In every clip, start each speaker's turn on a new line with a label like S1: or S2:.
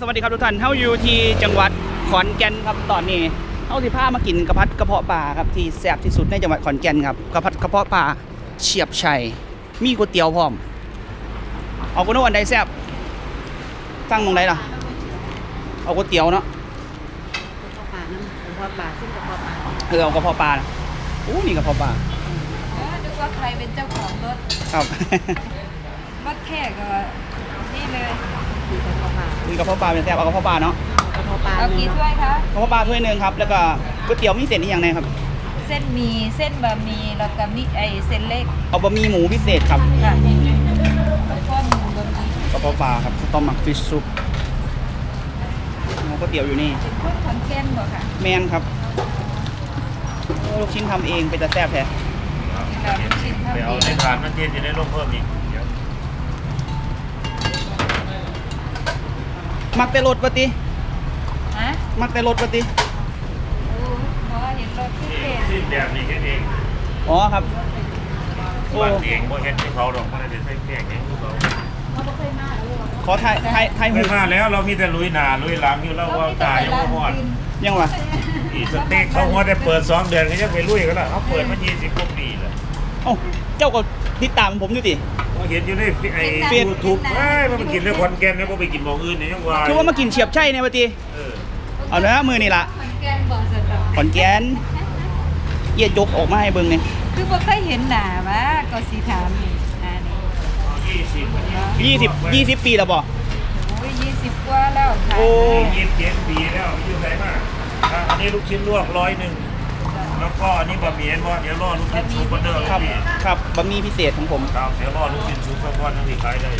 S1: สวัสดีครับทุกท่านเฮาอยู่ที่จังหวัดขอนแก่นครับตอนนี้เฮาสิพามากินกระพัดกระเพาะปลาครับที่แซ่บที่สุดในจังหวัดขอนแก่นครับกระพัดกระเพาะปลาเฉียบชัยมีก๋วยเตี๋ยวพร้อมเอาก๋วยเตี๋ยวอันใดแซ่บตั้งตรงไหนล่ะ เอาก๋วยเตี๋ยวเนาะ
S2: กระเพาะปลาน้ำกระเพาะปลาซึ่งกระเพาะปลา
S1: เออเอากระเพาะปลานะอู้นี่กระเพาะปลา
S3: เออนึกว่าใครเป็นเจ้าของรถ
S1: ครับ
S3: รถแค่ก็นี่เลย
S2: คือกระเพาะปลา
S1: นี่กระเพาะปลาเป็นแซ่บเอากระเพาะปลาเนาะ
S2: กระเพาะปลา
S3: เอากี่ถ้วยคะ
S1: กระเพาะปลาถ้วยหนึ่งครับแล้วก็ก๋วยเตี๋ยวมีเศษนี่อย่างไรครับ
S3: เส้นหมีเส้นบะหมี่แล้วก็มีไอเส้นเล็ก
S1: เอาบะหมี่หมูพิเศษครับ
S3: ค่ะข้อหมูบะหมี่
S1: กระเพาะปลาครับข้าวต้มหมักฟิชซุปก๋วยเตี๋ยวอยู่นี่
S3: เป็นคนขอนแก่นบ่ค่ะ
S1: แมนครับโอ้ลูกชิ้นทำเองเป็นตะแซ่บแท้
S3: เราลูกชิ้นทำ
S4: ไป
S3: เอ
S4: เอาใน
S3: ง
S4: ทานมันเย็นจะได้ลงเพิ่มอีก
S1: มักแต่รถปะติ
S3: ฮะ
S1: มักแต่รถปะติ
S3: โอ้เพราะว่าเห็นรถที่
S4: นี่
S3: เศษ
S4: สิ้นแบบนี้แค่เอง
S1: อ๋อครับโอ้
S4: บ้านเองบ่เฮ็ดให้เขาดอกบ่ได้เป็นแพงๆเองพวกเขา
S1: ขอถ่ายถ่ายถ่ายหู
S4: ไม่มาแล้วเรามีแต่ลุยหน้าลุยหลังอยู่แล้วว่าตายยังบ่ฮอด
S1: ยังวะ
S4: อีสเต็กเขาฮอดได้เปิดสองเดือนก็ยังไปลุยกันแล้วเขาเปิดมา20กว่าปีแล้ว
S1: เอ้าเจ้าก็ติดตามผมอยู่ติ
S4: เขาเห็นอยู่ในไอ้
S1: เปลี่ยน
S4: YouTube เอ้ยมันไปกินในขอนแก่นเนี่ยบ่ไปกินหม้องอื่นนี่ยังว่า
S1: คือว่ามากินเฉียบใช่เนี่ยปะติ
S4: เออ
S1: เอาเนื้อมือนี่ละ
S3: ขอนแก่นบ่สะดอก
S1: ขอนแก่นเยียดยกออกมาให้เบิ่งเนี่ย
S3: คือบ่เคยเห็นหน้าว่าก็สิถามนี่อ่านี่
S4: 20มัน
S1: ยี่สิบยี่สิบปีแล้วบ่
S3: โอ้ย20กว่าแล้วค่ะ
S1: โอ้
S4: ยี่สิบเจ็ดปีแล้วอยู่ไหนมาอะอันนี้ลูกชิ้นลวกร้อยหนึ่ง แล้วก็อันนี้บะหมี่เห็นบ่เดี๋ยวรอลูกชิ้นซุปเปอร์เดอร์
S1: ครับ
S4: พี่
S1: ครับบะหมี่พิเศษของผม
S4: ครับเดี๋ยวรอลูกชิ้นซุปเปอร์ก้อนทั้งที่ขายได้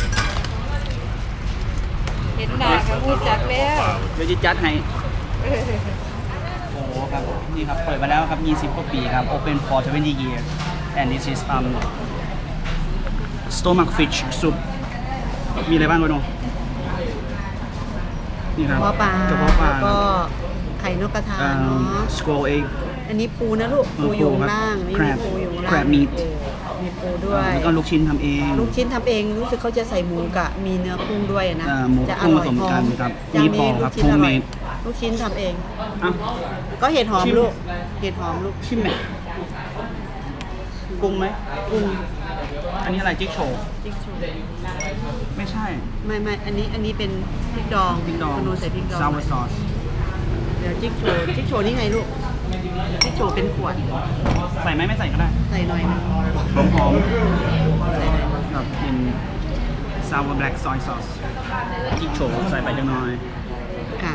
S3: เห็นหน้าก็รู้จักแล้ว
S1: เดี๋ยวจะจัดให้
S3: เออ
S1: โอ้โหครับ นี่ครับ เปิดมาแล้วครับ 20กว่าปีครับ Open for 20 years and this is um stomach fish soup มีอะไรบ้างวะน้องนี่
S2: ก
S1: ครั
S2: ระ
S1: บ
S2: เพาะปลาก
S1: ระเพาะปลา
S2: แล้วก็ไข่นกกระทา
S1: เอ่อ
S2: เนาะ
S1: scroll egg
S2: อันนี้ปูนะลูก
S1: เออ
S2: ปูอยู่
S1: ปูครับ
S2: ข้างล่างนี่มี
S1: crab
S2: ปูอยู่ข้างล่าง
S1: crab meat
S2: เออมีปูด้วย
S1: แล้วก็ลูกชิ้นทำเอง
S2: ลูกชิ้นทำเองรู้สึกเขาจะใส่หมูกับมีเนื้อกุ้งด้วยนะ
S1: อ่าหมู
S2: จะ
S1: กุ้ง
S2: ร่ย
S1: ผสมกัน
S2: หอ
S1: ครับ
S2: จาน
S1: มีปอ
S2: นี้
S1: ค
S2: ลู
S1: รั
S2: ก
S1: บ
S2: ชิ้นอร่อย
S1: homemade
S2: ลูกชิ้นทำเอง
S1: อะ
S2: ก็เห็ดหอม
S1: ชิม
S2: ลูก เห็ดหอมลูก
S1: ชิมไหมปรุงไหม
S2: กุ้ง
S1: อันนี้อะไรจิ๊กโชว์
S2: จิ๊กโชว์
S1: ไม่ใช่
S2: ไม่ไม่อันนี้อันนี้เป็นพริกดอง
S1: พริกดอง
S2: คุณดูใส่พริกดอง
S1: sour sauce
S2: เดี๋ยวจิ๊กโชว์จิ๊กโชว์นี่ไงลูก จิ๊กโชว์เป็นขวด
S1: ใส่ไหมไม่ใส่ก็ได้
S2: ใส่หน่อยนึง
S1: หอมหอม
S2: ใส่หน่อยนึง
S1: ๆครับเป็น sour black soy sauce จิ๊กโชว์ใส่ไปจังหน่อย
S2: ค่ะ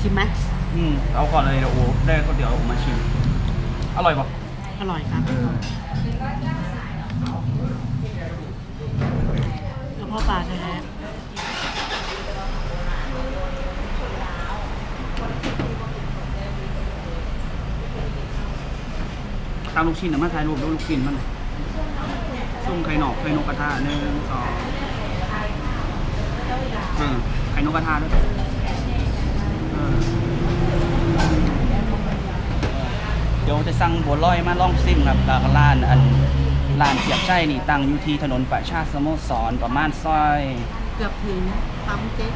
S2: ชิมไหม
S1: อืมเอาก่อนเลยเดี๋ยวโอ้ได้ก็เดี๋ยวโอ้มาชิม อร่อยป่ะ
S2: อร่อยครับกระเพาะปลาแท้
S1: ตามลูกชิ้นนะมาถ่ายรูปดูลูกชิ้นมันซุ่มไข่หนอกไข่นกกระทะหนึ่งสองไข่นกกระทะด้วยเออเดี๋ยวจะสั่งบัวลอยมาล่องซิ่งครับแล้วก็ร้านอันร้านเสียบไส้นี่ตั้งอยู่ที่ถนนประชาสโมสรประมาณซอย
S2: เกือบถึงปั๊มเจ๊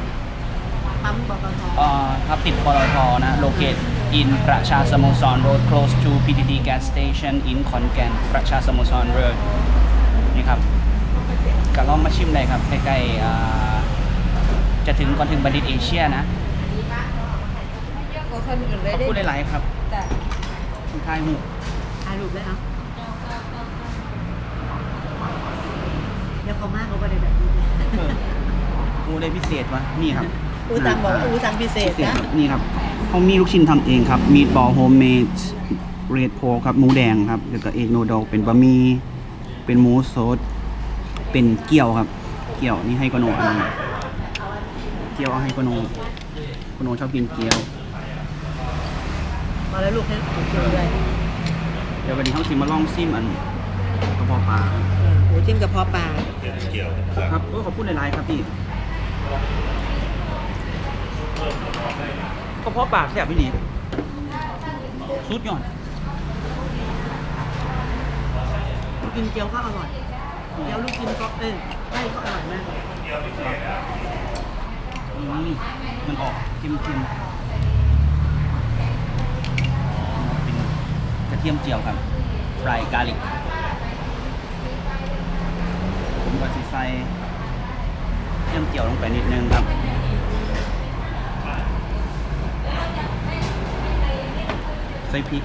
S2: ปั๊มบกท
S1: เอ่อครับติดปตทนะ locate in ประชาสโมสร road close to PTT gas station in ขอนแก่นประชาสโมสร road นี่ครับก็ลองมาชิมได้ครับใกล้ๆอ่าจะถึงก่อนถึงบัณฑิตเอเชียนะ
S3: เยอะกว่าคนอื่นเลย
S1: ขอบ
S3: ได้
S1: คุณหลายๆครับ
S3: จ้ะ
S1: คุณทายหู
S2: ถ่ายรูปได้เอาเดี๋ยวเขามากเขาก็ได้แบบนี้
S1: เอออูได้พิเศษวะนี่ครับ
S2: อูตังบอกว่าอูตังพิเศษ
S1: พิเศษ
S2: นะครับ
S1: นี่ครับเขามีลูกชิ้นทำเองครับ มีดบอลโฮมเมดเรดโพครับหมูแดงครับแล้วก็เอกโนดอกเป็นบะหมี่เป็นหมูสดเป็นเกี๊ยวครับ เกี๊ยวนี่ให้กโนอันนี้เกี๊ยวเอาให้กโนกโนชอบกินเกี๊ยว
S2: พอแล้วลูกให้ถูกเกี่ยวด้วย
S1: เดี๋ยววันนี้เขาชิมมาลองซิมอันกระเพาะปลา
S2: เออหูจิ้มกระเพาะปลา
S4: เกี่ยวเกี่ยว
S1: ครับเออขอบคุณหลายๆครับพี่กระเพาะปลาแซ่บพี่หลีสุดยอด
S2: กินเกี๊ยวก็อร่อยเกี๊ยวลูกชิ้นก็เอ้ยไส้ก็อร่อยมาก
S1: อืมมันออกเค็มๆเป็นกระเทียมเจียวครับฟรายกาลิกผมก็สิใส่กระเทียมเจียวลงไปนิดนึงครับใส่พริก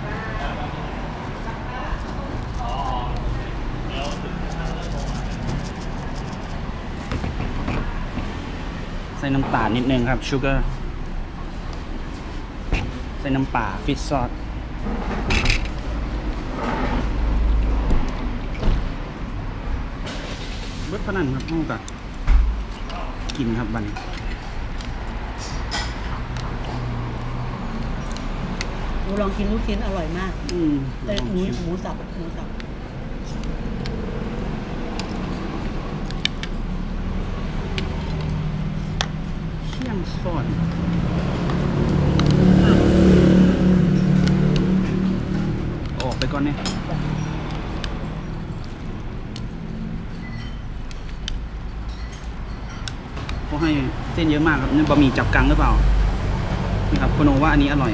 S1: ใส่น้ำตาลนิดนึงครับชูเกอร์ใส่น้ำปลาฟิชซอส เบิดพนันครับห้องกับกินครับบัดน
S2: หนูลองกินลูกชิ้นอร่อยมาก
S1: อืม
S2: เอ้ย
S1: ลอง
S2: หมู
S1: ชิม
S2: หมูสับหมูสับ
S1: เชี่ยงซอนออกไปก่อนเนี่ยเขาให้ เส้นเยอะมากครับนี่บะหมี่จับกังหรือเปล่านี่ครับคุณโอว่าอันนี้อร่อย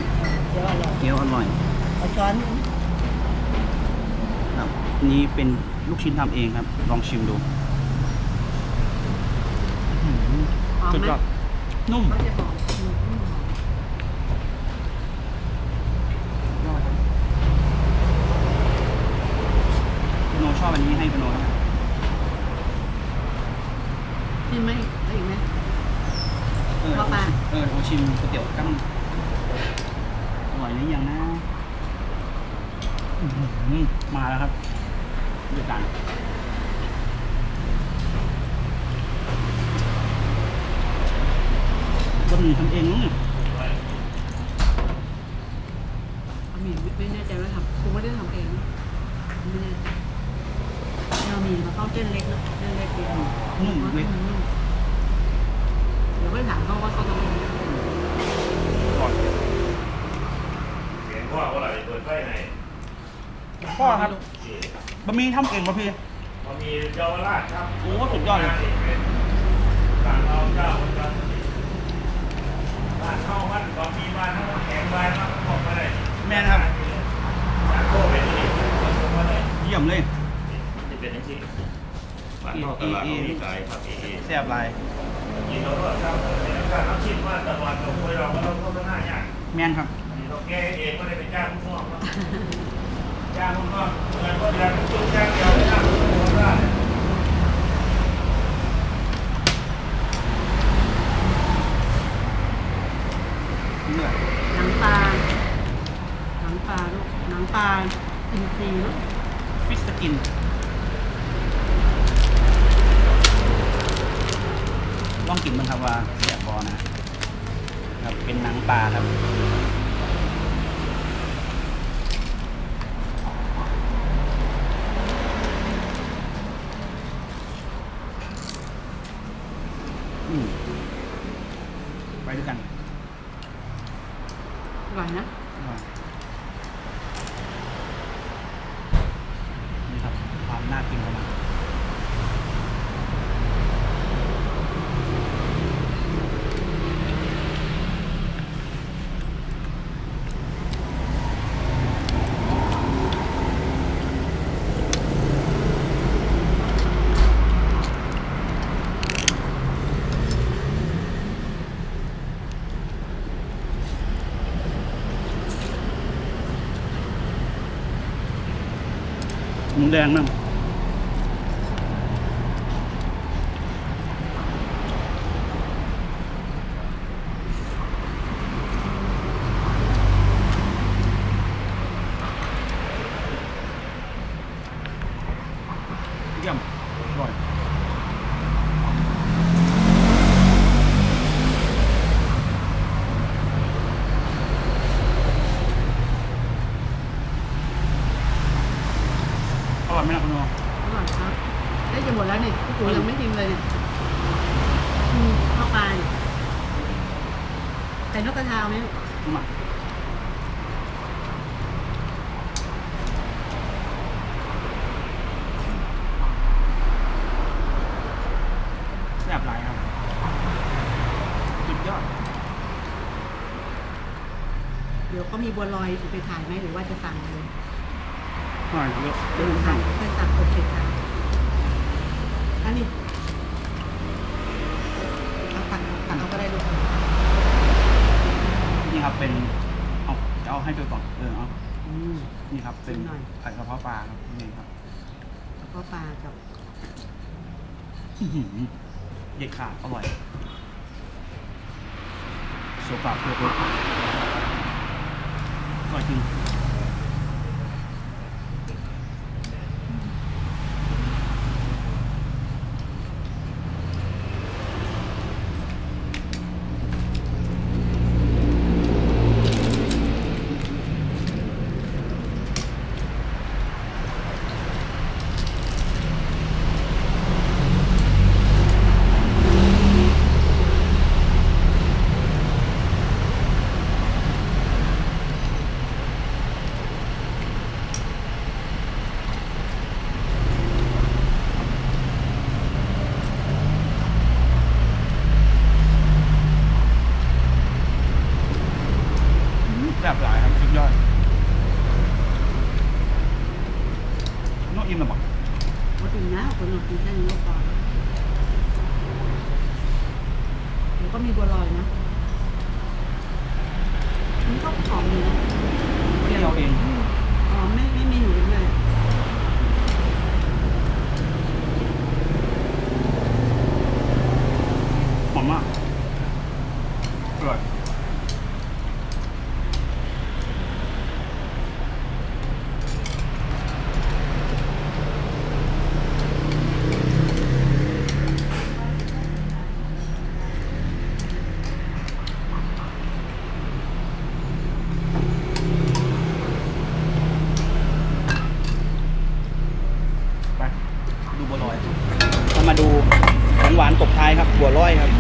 S2: เดี๋ยวอร่อย
S1: เกี๊ยวอร่อย
S2: เอาช้อน
S1: ครับอันนี้เป็นลูกชิ้นทำเองครับ ลองชิมดูอื้อหือ
S2: หอม
S1: สุด
S2: ไหม
S1: ยอดนุ่ม
S2: เขาจะบอกอืมอืม
S1: คุณโนชอบอันนี้ให้คุณโนนะครับ
S2: กินไหมเอาอีกไหม
S1: เออ
S2: พ่อ ปลา
S1: เออโอชิมก๋วยเตี๋ยวกั้งอร่อยหรือยังนะอื้อหือมาแล้วครับด้วยกันบะหมี่ทำเองมั้งเนี่ย
S2: เอาหมี่ไม่แน่ใจว่าทำคงไม่ได้ทำเองนะไม่แน่ใจเอาหมี่มาเข้าเส้นเล็กนะเส้นเล็กดี
S1: นุ่มเล็ก
S2: เดี๋ยวไปถามเขาว่าเขาทำเองไหม
S1: อร่อย
S4: เสียงว่าว่าอะไรเปิดไฟไหน
S1: พ่อครับบะหมี่ทำเองป่ะพี่
S4: มันมีเยาวราชครับ
S1: โอ้สุดยอดเลย
S4: ต่างเราเจ้าเหมือนกันบ้านเข้าบ้านบางมีบ้านเข้าแข็งบ้านเข้าบอกมาเลย
S1: แม่นะครับ
S4: จากโคเป็นที่มาชมมาเลย
S1: เยี่ยมเลย
S4: จะเป็นทั้งที่บ้านนอกตลาดมีขายครับเอเอ
S1: แซ่บหลาย
S4: ยินเราก็ทำเป็น การทำชิ้นว่าตลาดของเราก็ต้องโฆษณาอย่าง
S1: แม่นครับ
S4: เราแก้เองก็ได้เป็นจ้างลูกน้องจ้างลูกน้องเงินก็เดือนจุดจ้างเดียวจ้างลูกน้องได้
S1: เลือ
S2: หนังปลาหนังปลาลูกหนังปลาอินทรีลูก
S1: ฟิสกินลองกินบ้างครับว่า นะครับ เป็นหนังปลาครับ อืมไปด้วยกัน
S2: อร่อยนะ
S1: นี่ครับ ความน่ากินของมันห แดงนั่งเยี่ยมอร่อย อร่อยไหมล่ะคุณโน
S2: อร่อยครับได้จะหมดแล้วนี่พี่กูยังไม่ชิมเลยเนี่ยอืมข้าวปลาเนี่ยใส่นกกระทาไหมลูก
S1: ม มาแซ่บหลายครับสุดยอด
S2: เดี๋ยวก็มีบัวลอยไปถ่ายไหมหรือว่าจะสั่งเลย
S1: อร่อยเยอะ
S2: เดี๋ยวสั่งไปสั่งโอเคค่ะอันนี้เอาตักตักเอาก็ได้ลูก
S1: นี่ครับเป็นเอาจะเอาให้ดูก่อนเออเอา
S2: อืม
S1: นี่ครับเป็น
S2: หน่อย
S1: ไข่กระเพาะปลาครับนี่ครับ
S2: แล้วก็ปลากับ
S1: อื้อหือเด็ดขาดอร่อยโซฟาเพื่อรสอ ร่อยจริงแบบหลายครับสุดยอดน้องอิ่มหรือเปล่า
S2: วัตถุนะคนเรากินแค่นี้ก็พอเดี๋ยวก็มีบัวลอยนะ นี่ก็หอมดีนะ
S1: ไม่ได้เราเอง
S2: อ๋อไม่ไม่มีหนูเลย
S1: หอมมากอร่อยไปดูบัวลอยเรามาดูของหวานตบท้ายครับ บัวลอยครับ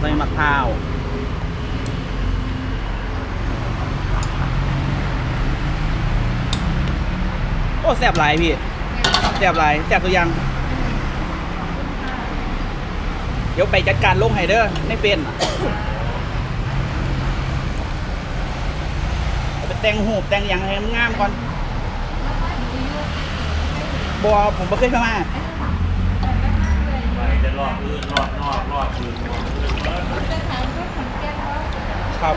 S1: ใส่มะพร้าว โอ้แซ่บหลายพี่แซ่บหลายแซ่บตัวยัง เดี๋ยวไปจัดการลงไฮเดอร์ไม่เป็นไปแต่งหูแต่งอย่างให้มันงามก่อนบัวผมไม่เคยเข้ามา
S4: รอบอื่นรอบนอกรอบอื่นรอบอื่นเออ
S3: จะถามเรื่องขอนแก่นว่า
S1: ครับ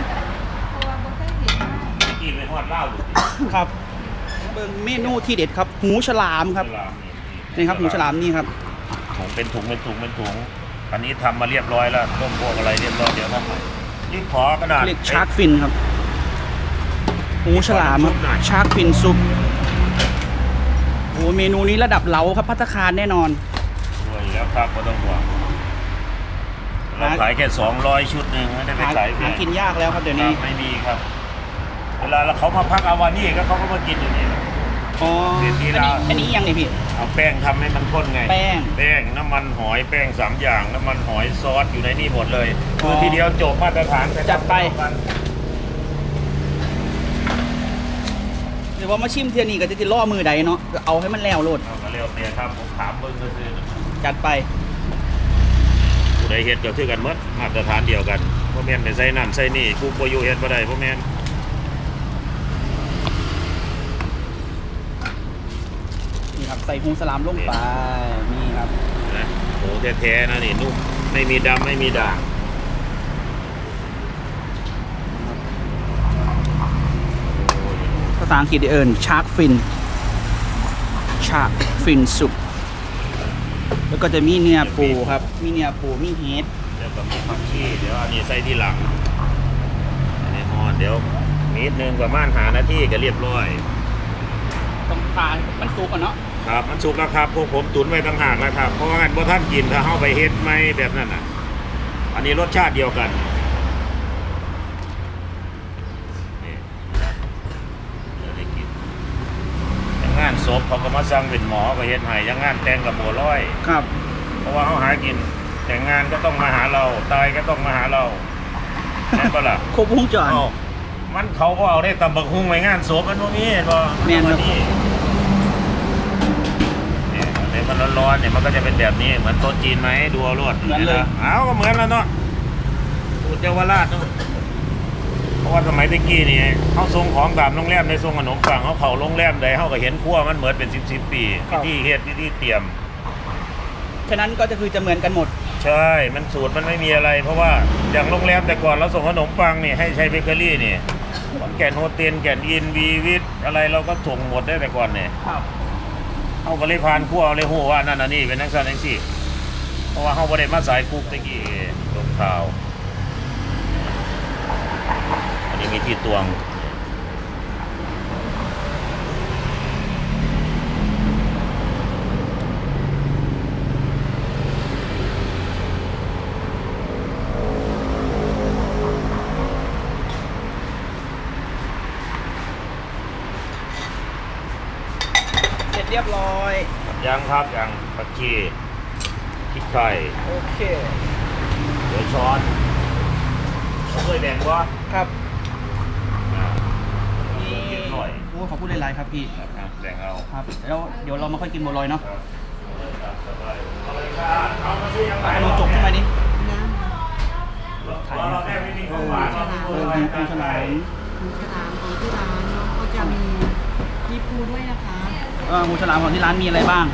S3: เพราะว่าบ่เคยเห็นว่า
S4: เมื่อกี้ไปฮอดเหล้าอยู่ที่
S1: ครับ เบิ่งเมนูที่เด็ดครับ หูฉลามครับ
S4: ฉลาม
S1: นี่ครับ หูฉลามนี่ครับ
S4: ถุงเป็นถุงเป็นถุงเป็นถุง อันนี้ทำมาเรียบร้อยแล้วต้มพวกอะไรเรียบร้อยเดี๋ยวทำใหม่นี่ขอกระดาษ
S1: เรียกชาร์กฟินครับ หูฉลามครับ ชาร์กฟินซุป โอ้เมนูนี้ระดับเหลาครับพัตตาคารแน่นอน
S4: ครับก็ต้องห่วงเราขายแค่200ชุดหนึ่งไม่ได้ไป
S1: หา
S4: ขายแพ
S1: หางกินยากแล้วครับเดี๋ยวนี้
S4: ครับไม่มีครับ เวลาเราเขามาพักเอาวันนี้ก็เขาก็มากินอยู่นี่
S1: อ๋อ
S4: เดี๋
S1: อั
S4: ยวนนี้
S1: นี้
S4: เรา
S1: อันนี้ยังไงพี่
S4: เอาแป้งทำให้มันข้นไง
S1: แป้ง
S4: แป้งน้ำมันหอยแป้งสามอย่าง น้ำมันหอยซอสอยู่ในนี่หมดเลย
S1: อ๋อ
S4: คือทีเดียวจบมาตรฐาน
S1: จัดไป เดี๋ยวว่ามาชิมเทียนี่ก็จะติดล่อมือใดเนาะก็เอาให้มันแล้วโลด
S4: เอาก็เร็วเนี่ยครับผมถามเบิ้งก็คือ
S1: จัดไป
S4: ผู้ใดเฮ็ดก็คือกันหมดมาตรฐานเดียวกันพ่แม่นไปใส่นั่นใส่นี่กูบ่อยู่เฮ็ดบ่ได้พ่แม่น
S1: นี่ครับใส่หูสลามลงไปนี่ครับ
S4: นะโหแท้ๆนะนี่นุ่มไม่มีดำไม่มีด่าง
S1: ภาษาอังกฤษเอิญชาร์กฟินชาร์กฟินซุป แล้วก็จะมีเนื้อปูครับ มีเนื้อปูมีเฮด
S4: เดี๋ยวก็มีผักชี เดี๋ยวอันนี้ใส่ที่หลังอันนี้ฮอดเดี๋ยวนิดนึงประมาณหานาทีก็เรียบร้อย
S1: ต้องทามันซุปก่อนเนาะ
S4: ครับ มันสุกแล้วครับพวกผมตุนไว้ต่างหากแล้วครับ เพราะว่างั้นพวกท่านกินถ้าเข้าไปเฮ็ดไม่แบบนั้นอะ อันนี้รสชาติเดียวกันนี่เดี๋ยวได้กินยังงานศ พเขาก็มาสั่งเป็นหมอก็เฮ็ดให้ยังงานแต่งกับบัวร้อย
S1: ครับ
S4: เพราะว่าเขาหากิน แต่งงานก็ต้องมาหาเรา ตายก็ต้องมาหาเราแม่นปะล่ะ
S1: ครบวงจร
S4: เอ้ามันเขาก็เอาได้ตำบักหุ่งไว้งานศพมันบ่มีเห็นบ่
S1: แม่นครับ
S4: นี่เนี่ยอันไหนมันร้อนๆเนี่ยมันก็จะเป็นแบบนี้เหมือนโต๊ะจีนไหมดูเอารวด
S1: เหมือนเลยะ
S4: อ้าวก็เหมือนแล้วเนาะสูตรเยาวราชเนาะ เพราะว่าสมัยตะกี้นี่เขาส่งของตามโรงแรมในส่งขนมปังเขาเขาโรงแรมใดเขาก็เห็นครัวมันเหมือนเป็นสิบสิบปีวิธีเฮ็ดวิธีเตรียม
S1: ฉะนั้นก็จะคือจะเหมือนกันหมด
S4: ใช่ มันสูตรมันไม่มีอะไร เพราะว่าอย่างโรงแรมแต่ก่อนเราส่งขนมปังนี่ให้ใช้เบเกอรี่นี่แก่นโฮเทลแก่นอินวีวิทอะไรเราก็ส่งหมดได้แต่ก่อนเนี่ย
S1: ครับ
S4: เขาก็เลยพานคั่วเลยหัวว่านั่นน่ะนี่เป็นนักแสดงสิเพราะว่าเขาบ่ได้มาสายคุกตะกี้ลงข่าว อันนี้มีที่ตวง
S1: เสร็จเรียบร้อย
S4: ยังครับยังผักชีพริกไทย
S1: โอเค
S4: เดี๋ยวช้อนเขาเคยแบ่งว่า
S1: ครับ
S4: อ่า
S1: นี่
S4: เก็บหน่อย
S1: โอ้ ขอบคุณหลายๆครับพี่
S4: ครับแบ่งเอา
S1: ครับแล้วเดี๋ยวเรามาค่อยกินบัวลอยเนาะ
S4: ครับสบายเอาเลยครับเอามาไง
S1: เอาจบใช่ไหมนี่
S2: น้
S4: ถ่ายเราแม่ไม่มีของหวานเรามี
S1: เอ
S4: โบ
S1: อ
S4: รา
S1: มี
S4: ณ
S1: ปูฉลาม
S2: หมูฉลามของที่ร้านเนาะก็จะมีมีปูด้วยนะคะ
S1: เออหมูฉลามของที่ร้านมีอะไรบ้าง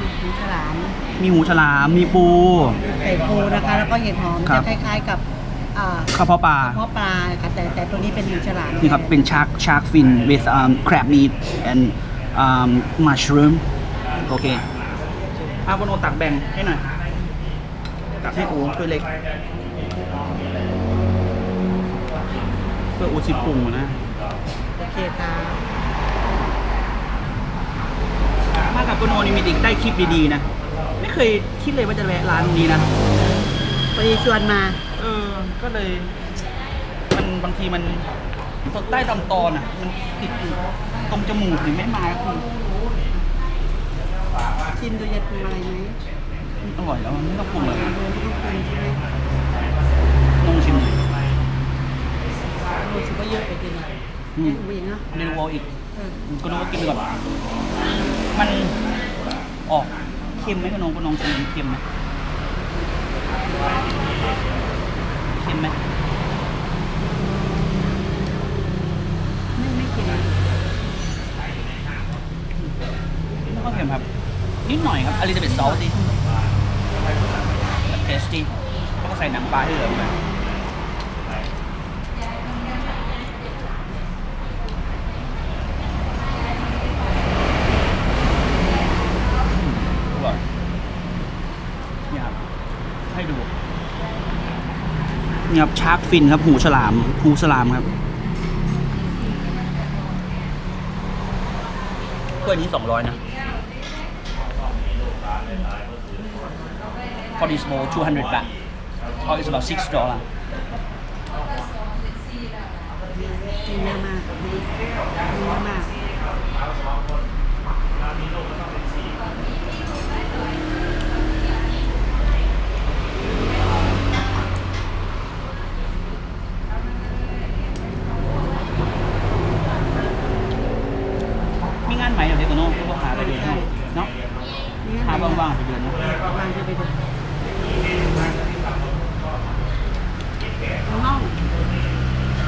S2: มีหมูฉลาม
S1: มีหูฉลาม มีปู
S2: ใส่ปูนะคะ แล้วก็เห็ดหอมจะคล้ายๆกับ อ่า
S1: ข้าวเพาะปลา
S2: กระเพาะปลาค่ะแต่แต่ตัวนี้เป็นหมูฉลาม
S1: นี่ครับ เป็นชาร์กชาร์กฟิน with um, crab meat and um, mushroom โอเคอาโบโนตักแบ่งให้หน่อย ตักให้อูตัวเล็ก เพื่ออูสิปรุงนะ
S2: โอเคค่ะ
S1: มากับโบโนนี่มีติได้คลิปดีๆนะ ไม่เคยคิดเลยว่าจะแวะร้านนี้นะ
S2: พอดีชวนมา
S1: เออ ก็เลยมันบางทีมันตกใต้ลำตอนอะ มันติดอยู่ตรงจมูกหรือไม่มาก็คือ
S2: ชิมดูจะปรุงอะไรไหม
S1: อร่อยแล้วมันไม่ต้องปรุงเลย
S2: ดูไม่ต้องปรุงใช่ไหม
S1: ลองชิมดู
S2: รู้สึกว่าเยอะไปกินอะ
S1: อืม
S2: เยอะไปเนาะ
S1: เรียนวอลอีก
S2: เออ
S1: ก็น้องก็กินไปก่อนมันออกเค็มไหมก็น้องก็น้องชิมเค็มไหมเค็ม ไหม
S2: ไม่ไม่เค็ม
S1: ไม่ค่อยเค็มครับ นิดหน่อยครับอลิซาเบธซอสดิเทสตี้แล้วก็ใส่หนังปลาให้เหลือไปอร่อยนี่ครับ ให้ดู นี่ครับชาร์กฟินครับ หูฉลาม หูฉลามครับถ้วยนี้200นะ for this bowl 200 baht or it's about 6 dollar
S2: กินเยอะมากกินเยอะมาก
S1: มีงานไหมเดี๋ยวเด็กโน้ก็หาไปเดือนเนาะหาว่างๆไปเดือนเนาะ
S2: วางจะไปดูน้อง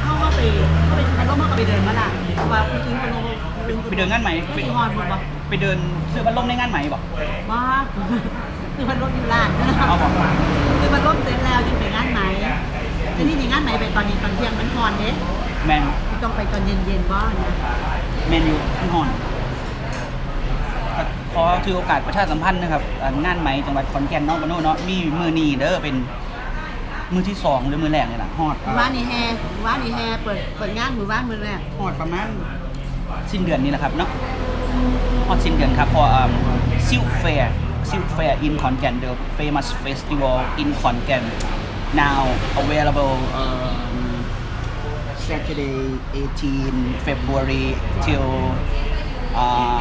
S2: เขาก็ไปเขาไปเขาก็มาไปเดินมาละว่าผู้ชิงคนนู้น
S1: ไปเดินงานไหม
S2: ไป
S1: ไป
S2: ฮอนหมดปะ
S1: ไปเดินซื้อพัดลมในงานไหมบอก
S2: บ้าคือมันรถอยู่ร้าน
S1: เอาบอก
S2: คือมันรถเสร็จแล้วจึงไปงานไหนแต่นี่มีงานไหนไปตอนนี้ตอนเที่ยงมันฮอนเด้
S1: แมน
S2: ต้องไปตอนเย็นๆบ้างนะ
S1: แมนยูที่ฮอน ขอถือโอกาสประชาสัมพันธ์นะครับอ่างานไหมจังหวัดขอนแก่นเนาะบานโนเนาะมีมือนีเด้อเป็นมือที่สองหรือมือแรกเนี่ยแหละฮอด
S2: หมู่บ้านนี่แฮหมู่บ้านนี่แฮเปิดเปิดงานหมู่บ้านมือแรก
S1: ฮอดประมาณสิ้นเดือนนี้แหละครับเนาะฮอดสิ้นเดือนครับพอซิลเฟียซิลเฟีย in ขอนแก่น the famous festival in ขอนแก่น now available um, Saturday 18 February till uh,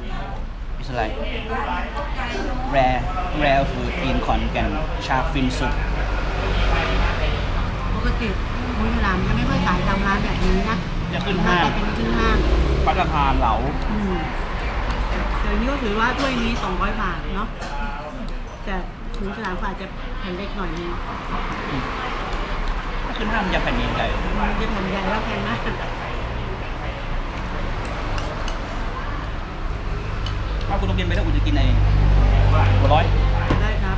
S1: like rare rare food in ขอนแก่นชาฟินสุด
S2: ปกติมุ้ยฉลามจะไม่ค่อยขายตามร้านแบบนี้นะ
S1: จะขึ้นห้าง
S2: จะเป็นขึ้นห้าง
S1: ปัตตาคารเหลา
S2: อืมเดี๋ยวนี้ก็ถือว่าถ้วยนี้200บาทเนาะแต่มุ้ยฉลามก็อาจจะแผ่นเล็กหน่อยนึง
S1: ถ้าขึ้นห้างมันจะแผ่นดินใหญ่
S2: มันจะแผ่นใหญ่แล้วแพงมาก
S1: ถ้าคุณต้องกินไปแล้วคุณจะกินในหัวร้อย
S2: ได้ครับ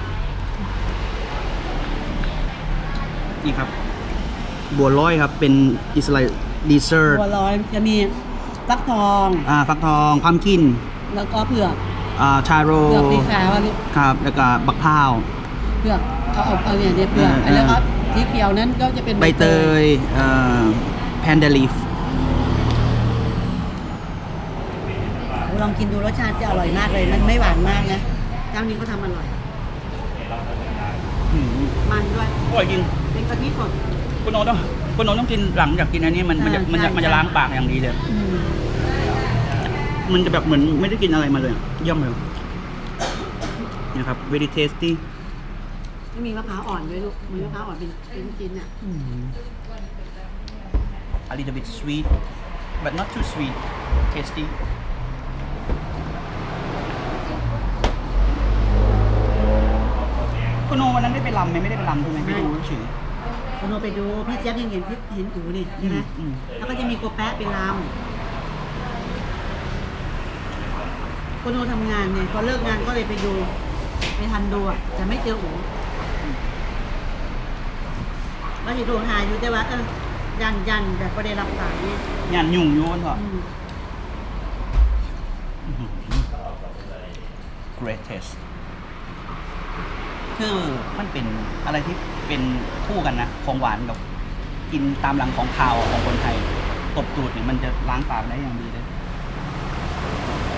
S1: นี่ครับ บัวลอยครับ เป็นอิสไลดีเซอร์
S2: บัวลอยจะมีฟักทอง
S1: อ่า ฟักทองพัมกิน
S2: แล้วก็เผือก
S1: อ่า ชาโร
S2: เผือกสีขาวอะลูก
S1: ครับ แล้วก็บักพร้าว
S2: เผือก เอาเอาเอาเนี่ยเนี่ยเผือก
S1: เออ
S2: แล้วก็สีเขียวนั้นก็จะเป็น
S1: ใบเตยเอ่อแพนเดลีฟ
S2: ลองกินดูรสชาติจะอร่อยมากเลย มันไม่หวานมากนะเจ้านี้เขาทำอร่อยมันด้วย
S1: อร่อยจริง
S2: เป็นกะทิสด
S1: คุณโน้ตต้องคุณโน้ตต้องกินหลังจากกินอันนี้มันมันจะ
S2: อ่า
S1: มันจะ
S2: ใช่
S1: มันจะ
S2: ใช่
S1: ล้างปากอย่างดีเลย
S2: อืม
S1: มันจะแบบเหมือนไม่ได้กินอะไรมาเลยเยี่ยมเลยนะครับ very tasty
S2: ไม่มีมะพร้าวอ่อนด้วยลูกมีมะพร้าวอ่อนเป็นเป็นชิ้นอะ
S1: a little bit sweet but not too sweet tasty คุณโนวันนั้นได้ไปรำไหมไม่ได้ไปรำใช่ไหมไปดูเฉย
S2: คุณโนไปดูพี่เจี๊ยบยังเห็นพี่เห็นอูนี่ใช่ไหม
S1: อืม
S2: แล้วก็จะมีโกแปะเป็นลำคุณโนทำงานเนี่ยพอเลิกงานก็เลยไปดู ไปทันดูอะแต่ไม่เจออูว่าจะโทรหาอยู่แต่ว่าเออยันยันแต่ก็ได้รับสายเนี่ย
S1: งานยุ่งอยุ่งเถอะ
S2: อืม
S1: greatest คือมันเป็นอะไรที่เป็นคู่กันนะของหวานกับกินตามหลังของคาวของคนไทย ตบตูดเนี่ยมันจะล้างปากได้อย่างดีเลย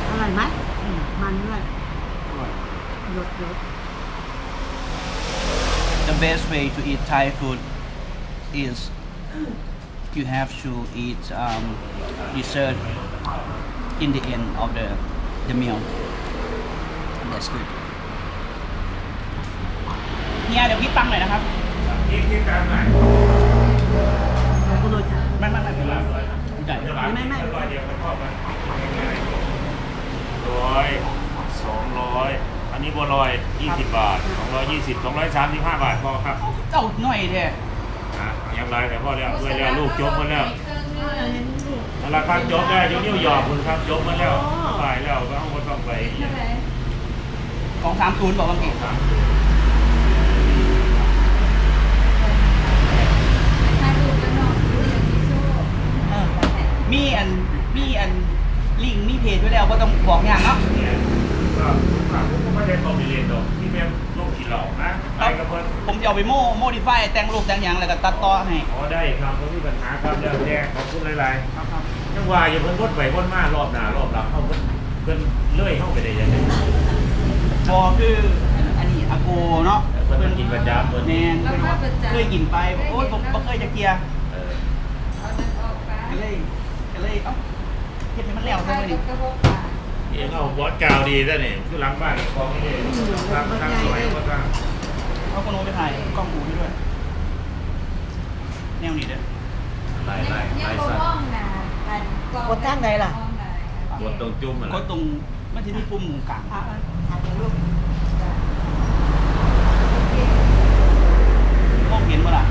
S2: อร่อยไหมอืมมันด้วยรสรส
S1: The best way to eat Thai food is you have to eat um, dessert in the end of the the meal. That's good. เฮียเดี๋ยวคิดตังค์หน่อยนะครับ
S4: ที่ที่ตามไหน
S2: แล้วคุณโนจะ
S1: ไม่ไม่ไม่เป็นไรจ่าย
S2: ไม่ไม่
S4: ร้อยเดียวมันพอกันร้อยสองร้อยอันนี้บัวลอยยี่สิบบาทสองร้อยยี่สิบสองร้อยสามสิบห้าบาทพอครับ
S1: เจ้าหน่อยแท้
S4: อะยังไรแต่พ่อแล้วด้วยแล้วลูกจบหมาแล้วเอาละครับจบได้ยกนิ้วหยอกคุณครับจบหมาแล้วไปแล้วก็ต้องต้องไป
S1: ของสามศูนย์บอกว่าเก่ง
S4: ครับ
S1: เออ มีอันมีอันลิงก์มีเพจไว้แล้วก็ต้องบอกอย่างเนาะ
S4: เนี่ยก็ผมไม่ได้ตอบเรียนดอกที่แม่ลูกขี่เหล่านะไปกับเพิ่น
S1: ผมจะเอาไปโมโมดิฟายแต่งรูปแต่งอย่างแล้วก็ตัดต่อให้
S4: อ๋อได้ครับผมมีปัญหาครับแล้วแจ้งขอบคุณหลายๆครับยังว่าอย่าเพิ่นวนไปวนมารอบหน้ารอบหลังเขาเพิ่นเพิ่นเลื่อยเข้าไปได้ยังไง
S1: บอคืออันนี้อาโกเนาะ
S4: เพิ่นกินประจำเพิ่น
S1: แมนเคยกินไปโอ้ยผมบ่เคยจะเกียร์
S4: เออ
S1: ก็เลยก็ เลยเอ้าเฮ็ดให้มันแล้วซะเลยนี่
S4: เองเอาบอสกาวดีซะนี่คือหลังบ้านกองนี่ทางทางสวยก็ทาง
S1: เอาคนโนไปถ่ายกล้องหูให้ด้วย แนวนี้เด้อ
S4: ไล่ไล่ไล่สัตว์
S2: กดทางใดล่ะ
S4: กดตรงจุ่มมัน
S1: กดตรงมันจะมีปุ่มหมูกลาง
S2: อะอะถ่ายรูป
S1: มองเห็นบ่ล่ะ